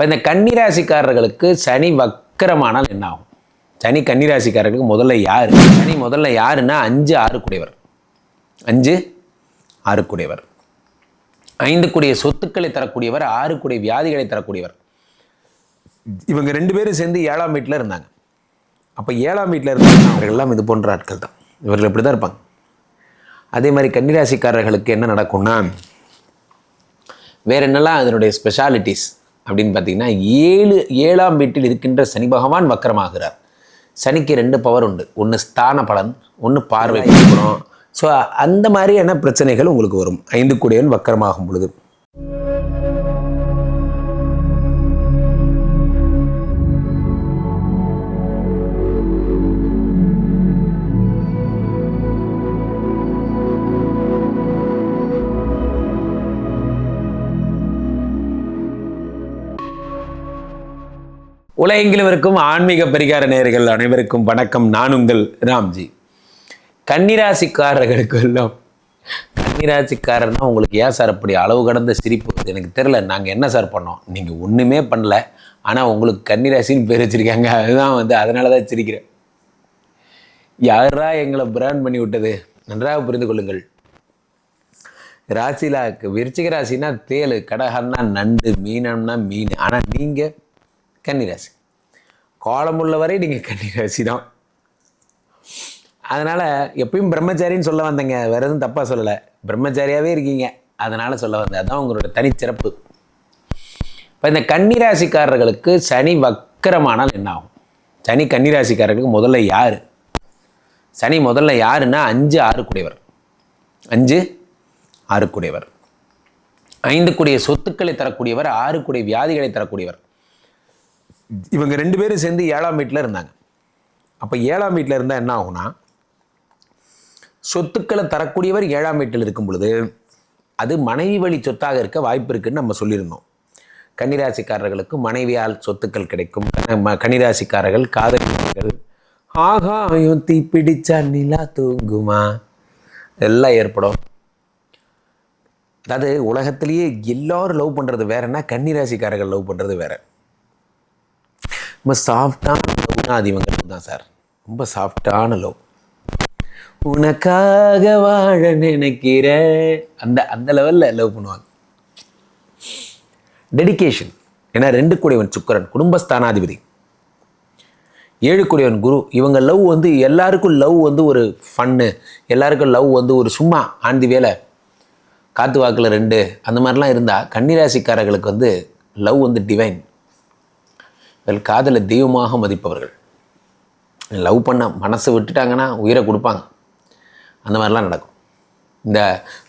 இப்போ இந்த கன்னிராசிக்காரர்களுக்கு சனி வக்கரமானால் என்ன ஆகும் சனி கன்னிராசிக்காரர்களுக்கு முதல்ல யார்? சனி முதல்ல யாருன்னா அஞ்சு ஆறு குடையவர் அஞ்சு ஆறு குடையவர் ஐந்து கூடிய சொத்துக்களை தரக்கூடியவர் ஆறு கூடிய வியாதிகளை தரக்கூடியவர். இவங்க ரெண்டு பேரும் சேர்ந்து ஏழாம் வீட்டில் இருந்தாங்க. அப்போ ஏழாம் வீட்டில் இருந்தாங்க அவர்கள்லாம் இது போன்ற ஆட்கள் தான். இவர்கள் இப்படி தான் இருப்பாங்க. அதே மாதிரி கன்னிராசிக்காரர்களுக்கு என்ன நடக்கும்னா வேற என்னெல்லாம் அதனுடைய ஸ்பெஷாலிட்டிஸ் அப்படின்னு பார்த்தீங்கன்னா ஏழு ஏழாம் வீட்டில் இருக்கின்ற சனி பகவான் வக்கரமாகிறார். சனிக்கு ரெண்டு பவர் உண்டு. ஒன்று ஸ்தான பலன் ஒன்று பார்வை குணம் ஸோ அந்த மாதிரியான பிரச்சனைகள் உங்களுக்கு வரும். ஐந்து கூடியவன் வக்கரமாகும் பொழுது. உலகெங்கிலும் இருக்கும் ஆன்மீக பரிகார நேர்கள் அனைவருக்கும் வணக்கம். நான் உங்கள் ராம்ஜி. கன்னிராசிக்காரர்களுக்கு எல்லாம் கன்னிராசிக்காரர்னா உங்களுக்கு ஏன் சார் அப்படி அளவு கடந்த சிரிப்பு எனக்கு தெரில நாங்கள் என்ன சார் பண்ணோம்? நீங்கள் ஒன்றுமே பண்ணல. ஆனால் உங்களுக்கு கன்னிராசின்னு பேர் வச்சுருக்காங்க. அதுதான் வந்து அதனால தான் சிரிக்கிறேன். யாரா எங்களை பிராண்ட் பண்ணி விட்டது? நன்றாக புரிந்து கொள்ளுங்கள். ராசிலாக்கு விருச்சிக ராசினா தேள் கடகம்னா நண்டு மீனம்னா மீன். ஆனால் நீங்கள் கன்னிராசி. கோலம் உள்ளவரை நீங்கள் கன்னிராசி தான் அதனால் எப்பயும் பிரம்மச்சாரின்னு சொல்ல வந்தேங்க. வேறு எதுவும் தப்பாக சொல்லலை. பிரம்மச்சாரியாகவே இருக்கீங்க. அதனால் சொல்ல வந்தேன். அதுதான் உங்களோட தனிச்சிறப்பு. இப்போ இந்த கன்னிராசிக்காரர்களுக்கு சனி வக்கரமானால் என்ன ஆகும் சனி கன்னிராசிக்காரர்களுக்கு முதல்ல யார்? சனி முதல்ல யாருன்னா அஞ்சு ஆறு குடையவர் அஞ்சு ஆறு குடையவர் ஐந்து கூடிய சொத்துக்களை தரக்கூடியவர் ஆறு கூடிய வியாதிகளை தரக்கூடியவர். இவங்க ரெண்டு பேரும் சேர்ந்து ஏழாம் வீட்டில் இருந்தாங்க. அப்போ ஏழாம் வீட்டில் இருந்தால் என்ன ஆகும்னா சொத்துக்களை தரக்கூடியவர் ஏழாம் வீட்டில் இருக்கும் பொழுது அது மனைவி வழி சொத்தாக இருக்க வாய்ப்பு இருக்குன்னு நம்ம சொல்லியிருந்தோம். கன்னிராசிக்காரர்களுக்கு மனைவியால் சொத்துக்கள் கிடைக்கும். ம- கன்னிராசிக்காரர்கள் காதலிகள் ஆகாயம் தீப்பிடிச்சா நிலா தூங்குமா? எல்லாம் ஏற்படும். அதாவது உலகத்திலேயே எல்லோரும் லவ் பண்ணுறது வேறன்னா கன்னிராசிக்காரர்கள் லவ் பண்ணுறது வேற. ரொம்ப சாஃப்டான லவ்னா அது இவங்க தான் சார். ரொம்ப சாஃப்டான லவ் உனக்காக வாழ நினைக்கிற அந்த அந்த லெவலில் லவ் பண்ணுவாங்க. டெடிகேஷன் ஏன்னா ரெண்டு கூடியவன் சுக்கரன் குடும்பஸ்தானாதிபதி. ஏழு கூடியவன் குரு. இவங்க லவ் வந்து எல்லாருக்கும் லவ் வந்து ஒரு ஃபன்னு எல்லாருக்கும் லவ் வந்து ஒரு சும்மா ஆண்டி வேலை காத்து வாக்கில் ரெண்டு அந்த மாதிரிலாம் இருந்தால் கன்னிராசிக்காரர்களுக்கு வந்து லவ் வந்து டிவைன் இவர்கள் காதலை தெய்வமாக மதிப்பவர்கள். லவ் பண்ண மனசை விட்டுட்டாங்கன்னா உயிரை கொடுப்பாங்க. அந்த மாதிரிலாம் நடக்கும். இந்த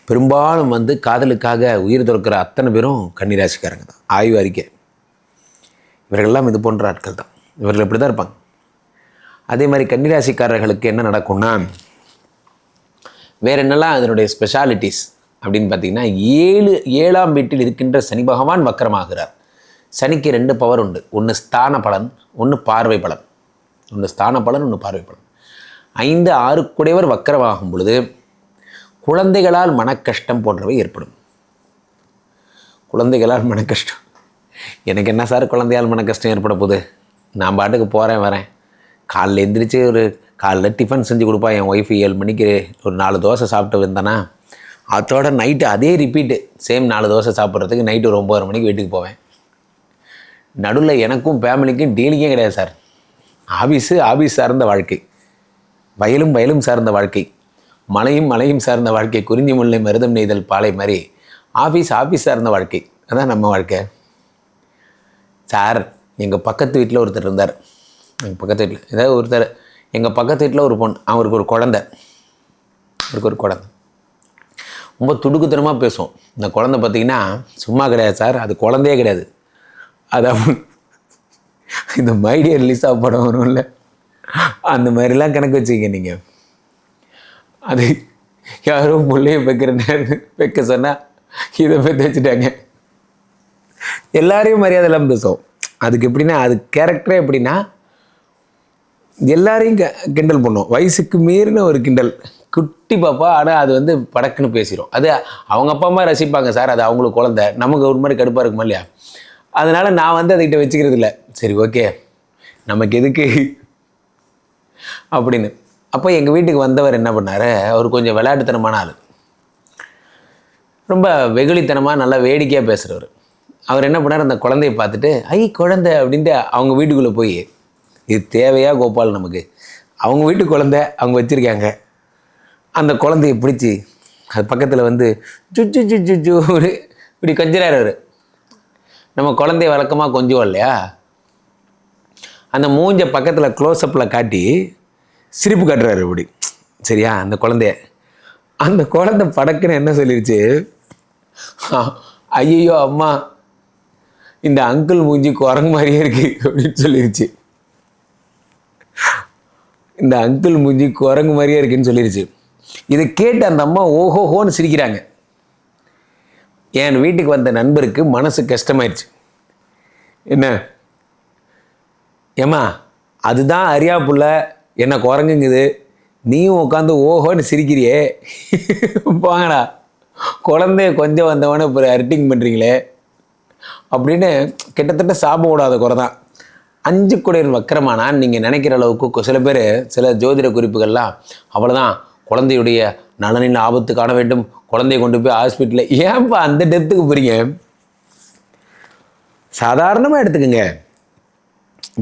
பெரும்பாலும் வந்து காதலுக்காக உயிர் துறக்கிற அத்தனை பேரும் கன்னிராசிக்காரங்க தான். ஆய்வு அறிக்கை. இவர்கள்லாம் இது போன்ற ஆட்கள் தான். இவர்கள் இப்படி தான் இருப்பாங்க. அதே மாதிரி கன்னிராசிக்காரர்களுக்கு என்ன நடக்கும்னா வேற என்னெல்லாம் அதனுடைய ஸ்பெஷாலிட்டிஸ் அப்படின்னு பார்த்தீங்கன்னா ஏழு ஏழாம் வீட்டில் இருக்கின்ற சனி பகவான் வக்கரமாகிறார். சனிக்கு ரெண்டு பவர் உண்டு. ஒன்று ஸ்தான பலன் ஒன்று பார்வை பலன். ஒன்று ஸ்தான பலன் ஒன்று பார்வை பலன். ஐந்து ஆறுக்குடையவர் வக்கரமாகும் பொழுது குழந்தைகளால் மனக்கஷ்டம் போன்றவை ஏற்படும். குழந்தைகளால் மனக்கஷ்டம். எனக்கு என்ன சார் குழந்தையால் மனக்கஷ்டம் ஏற்பட போகுது? நான் பாட்டுக்கு போகிறேன் வரேன். காலைல எந்திரிச்சு ஒரு காலைல டிஃபன் செஞ்சு கொடுப்பா. என் ஒய்ஃபு ஏழு மணிக்கு ஒரு நாலு தோசை சாப்பிட்டு வந்தேன்னா அதோட நைட்டு அதே ரிப்பீட்டு சேம் நாலு தோசை சாப்பிட்றதுக்கு நைட்டு ஒரு ஒம்பது மணிக்கு வீட்டுக்கு போவேன். நடுவில் எனக்கும் ஃபேமிலிக்கும் டீலிங்கே கிடையாது சார் ஆஃபீஸு ஆஃபீஸ் சார்ந்த வாழ்க்கை. வயலும் வயலும் சார்ந்த வாழ்க்கை. மலையும் மலையும் சார்ந்த வாழ்க்கை. குறிஞ்சி முல்லை மருதம் நெய்தல் பாலை மாதிரி ஆஃபீஸ் ஆஃபீஸ் சார்ந்த வாழ்க்கை. அதான் நம்ம வாழ்க்கை. சார் எங்கள் பக்கத்து வீட்டில் ஒருத்தர் இருந்தார். எங்கள் பக்கத்து வீட்டில் ஏதாவது ஒருத்தர் எங்கள் பக்கத்து வீட்டில் ஒரு பொண்ணு அவருக்கு ஒரு குழந்த. அவருக்கு ஒரு குழந்த. ரொம்ப துடுக்குத்தனமாக பேசும் இந்த குழந்தை பார்த்திங்கன்னா சும்மா கிடையாது சார் அது குழந்தையே கிடையாது. அதாவது இந்த மைடியர் லிசா படம் வரும்ல அந்த மாதிரிலாம் கணக்கு வச்சுக்க நீங்கள் அது யாரோ முள்ளைய வைக்கிற நேரம் வைக்க சொன்னால் இதை பற்றி வச்சுட்டாங்க. எல்லாரையும் மரியாதை இல்லாமல் அதுக்கு எப்படின்னா அது கேரக்டரே எப்படின்னா எல்லாரையும் க கிண்டல் பண்ணுவோம். வயசுக்கு மீறின ஒரு கிண்டல். குட்டி பாப்பா ஆனால் அது வந்து படக்குன்னு பேசிடும் அது அவங்க அப்பா அம்மா ரசிப்பாங்க சார். அது அவங்களுக்கு குழந்தை. நமக்கு ஒரு மாதிரி கடுப்பாக இருக்குமா இல்லையா? அதனால் நான் வந்து அதுக்கிட்ட வச்சுக்கிறது இல்லை. சரி ஓகே நமக்கு எதுக்கு? அப்படின்னு. அப்போ எங்கள் வீட்டுக்கு வந்தவர் என்ன பண்ணார்? அவர் கொஞ்சம் விளையாட்டுத்தனமான ஆள். ரொம்ப வெகுளித்தனமாக நல்லா வேடிக்கையாக பேசுகிறவர் அவர் என்ன பண்ணார்? அந்த குழந்தைய பார்த்துட்டு ஐ குழந்தை அப்படின்ட்டு அவங்க வீட்டுக்குள்ளே போய் இது தேவையா கோபால் நமக்கு? அவங்க வீட்டு குழந்தை அவங்க வச்சுருக்காங்க. அந்த குழந்தைய பிடிச்சி அது பக்கத்தில் வந்து சுச்சு சுச்சு சு இப்படி கொஞ்சிறாரு அவர். நம்ம குழந்தைய வழக்கமாக கொஞ்சுவோம் இல்லையா? அந்த மூஞ்ச பக்கத்தில் க்ளோஸ்அப்பில் காட்டி சிரிப்பு காட்டுறாரு இப்படி. சரியா? அந்த குழந்தைய. அந்த குழந்தை படக்குன்னு என்ன சொல்லிருச்சு? ஐயோ அம்மா இந்த அங்கிள் மூஞ்சி குரங்கு மாதிரியே இருக்கு அப்படின்னு சொல்லிருச்சு. இந்த அங்கிள் மூஞ்சி குரங்கு மாதிரியே இருக்குன்னு சொல்லிருச்சு. இதை கேட்டு அந்த அம்மா ஓஹோஹோன்னு சிரிக்கிறாங்க. என் வீட்டுக்கு வந்த நண்பருக்கு மனசு கஷ்டமாயிடுச்சு. என்ன? ஏம்மா அதுதான் அரியா புள்ள என்ன குரங்குங்குது. நீயும் உட்காந்து ஓஹோன்னு சிரிக்கிறியே. போங்கடா. குழந்தைய கொஞ்சம் வந்தவொடனே இப்போ அரிட்டிங் பண்ணுறீங்களே அப்படின்னு கிட்டத்தட்ட சாபம் விடாத குறை தான். அஞ்சு குடையன் வக்கரமானான்னு நீங்கள் நினைக்கிற அளவுக்கு சில பேர் சில ஜோதிட குறிப்புகள்லாம் அவ்வளோதான் குழந்தையுடைய நலனின் ஆபத்து காண வேண்டும். குழந்தைய கொண்டு போய் ஹாஸ்பிட்டலில் ஏன்ப்பா அந்த டெத்துக்கு போகிறீங்க சாதாரணமாக எடுத்துக்கோங்க.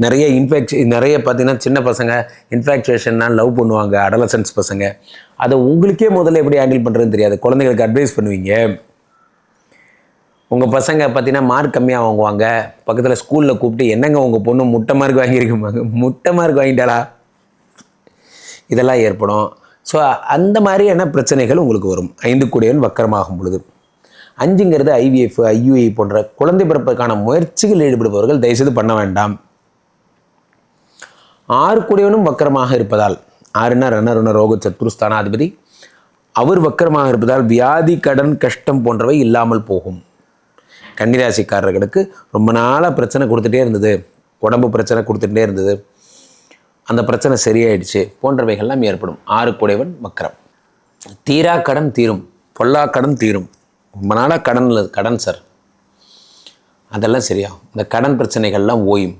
நிறைய இன்ஃபெக்ட் நிறைய பார்த்தீங்கன்னா சின்ன பசங்க இன்ஃபேக்சுவேஷன்னா லவ் பண்ணுவாங்க அடலசன்ஸ் பசங்க. அதை உங்களுக்கே முதல்ல எப்படி ஹேண்டில் பண்ணுறதுன்னு தெரியாது. குழந்தைங்களுக்கு அட்வைஸ் பண்ணுவீங்க. உங்கள் பசங்க பார்த்தீங்கன்னா மார்க் கம்மியாக வாங்குவாங்க. பக்கத்தில் ஸ்கூலில் கூப்பிட்டு என்னங்க உங்கள் பொண்ணு முட்டை மார்க் வாங்கியிருக்குமாங்க முட்டை மார்க் வாங்கிட்டாளா? இதெல்லாம் ஏற்படும். ஸோ அந்த மாதிரியான பிரச்சனைகள் உங்களுக்கு வரும். ஐந்து கூடியவன் வக்கரமாகும் பொழுது. அஞ்சுங்கிறது ஐவிஎஃப் ஐயுஐ போன்ற குழந்தை பிறப்பதற்கான முயற்சிகள் ஈடுபடுபவர்கள் தயவுசெய்து பண்ண வேண்டாம். ஆறு கூடியவனும் வக்கரமாக இருப்பதால் ஆறுனா ரணருண ரோக சத்ருஸ்தானாதிபதி அவர் வக்கரமாக இருப்பதால் வியாதி கடன் கஷ்டம் போன்றவை இல்லாமல் போகும். கன்னிராசிக்காரர்களுக்கு ரொம்ப நாளாக பிரச்சனை கொடுத்துட்டே இருந்தது. உடம்பு பிரச்சனை கொடுத்துட்டே இருந்தது. அந்த பிரச்சனை சரியாயிடுச்சு போன்றவைகள்லாம் ஏற்படும். ஆறு குடைவன் வக்கரம் தீரா கடன் தீரும் பொல்லா கடன் தீரும். ரொம்ப நாளாக கடன் கடன் சார் அதெல்லாம் சரியாகும் இந்த கடன் பிரச்சனைகள்லாம் ஓயும்.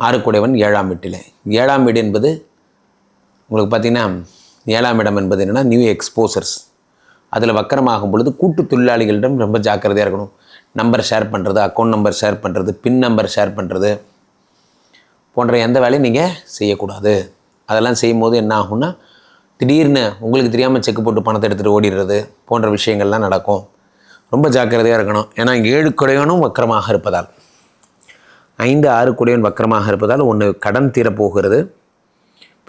ஆறு குடைவன் ஏழாம் வீட்டில். ஏழாம் வீடு என்பது உங்களுக்கு பார்த்திங்கன்னா ஏழாம் இடம் என்பது என்னென்னா நியூ எக்ஸ்போசர்ஸ் அதில் வக்கரமாகும் பொழுது கூட்டு தொழிலாளிகளிடம் ரொம்ப ஜாக்கிரதையாக இருக்கணும். நம்பர் ஷேர் பண்ணுறது அக்கௌண்ட் நம்பர் ஷேர் பண்ணுறது பின் நம்பர் ஷேர் பண்ணுறது போன்ற எந்த வேலையும் நீங்கள் செய்யக்கூடாது. அதெல்லாம் செய்யும்போது என்ன ஆகும்னா திடீர்னு உங்களுக்கு தெரியாமல் செக் போட்டு பணத்தை எடுத்துகிட்டு ஓடிடுறது போன்ற விஷயங்கள்லாம் நடக்கும். ரொம்ப ஜாக்கிரதையாக இருக்கணும். ஏன்னா ஏழு குடையனும் வக்கரமாக இருப்பதால். ஐந்து ஆறு குடையன் வக்கரமாக இருப்பதால் ஒன்று கடன் தீரப்போகிறது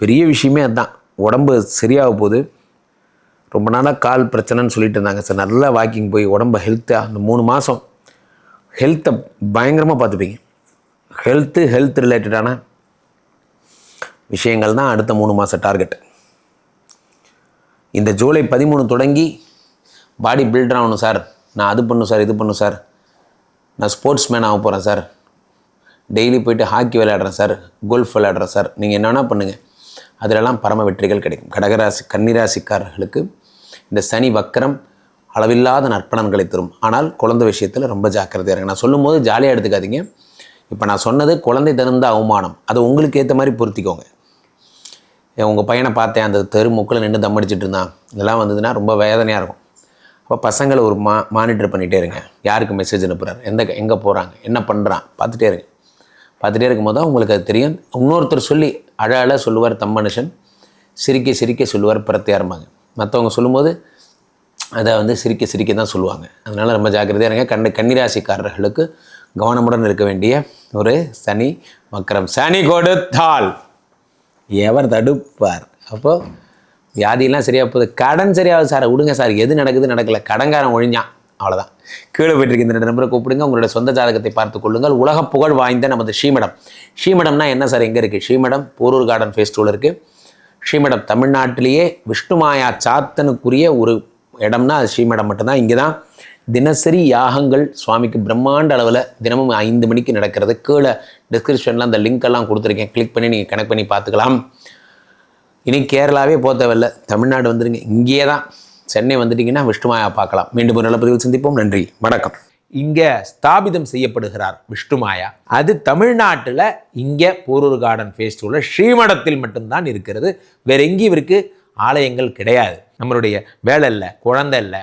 பெரிய விஷயமே அதுதான் உடம்பு சரியாக போகுது. ரொம்ப நாளாக கால் பிரச்சனைன்னு சொல்லிட்டு இருந்தாங்க சார். நல்லா வாக்கிங் போய் உடம்பு ஹெல்த்தாக அந்த மூணு மாதம் ஹெல்த்தை பயங்கரமாக பார்த்துப்பீங்க. ஹெல்த்து ஹெல்த் ரிலேட்டடான விஷயங்கள் தான் அடுத்த மூணு மாத டார்கெட். இந்த ஜூலை பதிமூணு தொடங்கி பாடி பில்டர் ஆகணும் சார். நான் அது பண்ணும் சார் இது பண்ணும் சார். நான் ஸ்போர்ட்ஸ் மேன் ஆக போகிறேன் சார். டெய்லி போயிட்டு ஹாக்கி விளையாடுறேன் சார். கோல்ஃப் விளையாடுறேன் சார். நீங்கள் என்னென்னா பண்ணுங்கள் அதிலெல்லாம் பரம வெற்றிகள் கிடைக்கும். கடகராசி கன்னிராசிக்காரர்களுக்கு இந்த சனி வக்கரம் அளவில்லாத நற்பலன்களை தரும். ஆனால் குழந்தை விஷயத்தில் ரொம்ப ஜாக்கிரதையாக இருங்க. நான் சொல்லும்போது ஜாலியாக எடுத்துக்காதீங்க. இப்போ நான் சொன்னது குழந்தை தகுந்த அவமானம். அதை உங்களுக்கு ஏற்ற மாதிரி பொருத்திக்கோங்க. உங்கள் பையனை பார்த்தேன் அந்த தெரு முக்கில் நின்று தம் அடிச்சிட்டு இருந்தான். இதெல்லாம் வந்ததுன்னா ரொம்ப வேதனையாக இருக்கும். அப்போ பசங்களை ஒரு மா மானிட்டர் பண்ணிகிட்டே இருங்க. யாருக்கு மெசேஜ் அனுப்புகிறார் எந்த எங்கே போகிறாங்க என்ன பண்ணுறான் பார்த்துட்டே இருங்க. பார்த்துட்டே இருக்கும்போது தான் உங்களுக்கு அது தெரியும். இன்னொருத்தர் சொல்லி அழ அழ சொல்லுவார் தம் மனுஷன். சிரிக்க சிரிக்க சொல்லுவார் பிரத்தியாரம்பாங்க மற்றவங்க சொல்லும்போது அதை வந்து சிரிக்க சிரிக்க தான் சொல்லுவாங்க. அதனால் ரொம்ப ஜாக்கிரதையாக இருங்க. கண்ணு கன்னிராசிக்காரர்களுக்கு கவனமுடன் இருக்க வேண்டிய ஒரு சனி மக்கரம் சனி கொடுத்தால் எவர் தடுப்பார். அப்போது வியாதியெல்லாம் சரியாக போகுது. கடன் சரியாகுது சார் விடுங்க சார். எது நடக்குது நடக்கல. கடன்காரன் ஒழிஞ்சான் அவ்வளோதான் கீழே போயிட்டு இந்த ரெண்டு நம்பரை கூப்பிடுங்க. உங்களுடைய சொந்த ஜாதகத்தை பார்த்து கொள்ளுங்கள். உலக புகழ் வாய்ந்த நமது ஸ்ரீமடம். ஸ்ரீமடம்னா என்ன சார்? எங்கே இருக்குது ஸ்ரீமடம் போரூர் கார்டன் ஃபெஸ்டிவல் இருக்குது ஸ்ரீமடம் தமிழ்நாட்டிலேயே விஷ்ணுமாயா சாத்தனுக்குரிய ஒரு இடம்னா அது ஸ்ரீமடம் மட்டும்தான். இங்கே தான் தினசரி யாகங்கள் சுவாமிக்கு பிரம்மாண்ட அளவில் தினமும் ஐந்து மணிக்கு நடக்கிறது. கீழே டிஸ்கிரிப்ஷனில் அந்த லிங்க் எல்லாம் கொடுத்துருக்கேன். கிளிக் பண்ணி நீங்கள் கனெக்ட் பண்ணி பார்த்துக்கலாம். இனி கேரளாவே போக தேவையில்ல. தமிழ்நாடு வந்துடுங்க இங்கேயே தான். சென்னை வந்துட்டிங்கன்னா விஷ்ணுமாயா பார்க்கலாம். மீண்டும் ஒரு நல்ல சந்திப்போம். நன்றி. வணக்கம். இங்கே ஸ்தாபிதம் செய்யப்படுகிறார் விஷ்ணுமாயா. அது தமிழ்நாட்டில் இங்கே போரூர் கார்டன் ஃபேஸ்டிவலில் ஸ்ரீமடத்தில் மட்டும்தான் இருக்கிறது. வேற எங்கேயும் இவருக்கு ஆலயங்கள் கிடையாது. நம்மளுடைய வேலை இல்லை குழந்தை இல்லை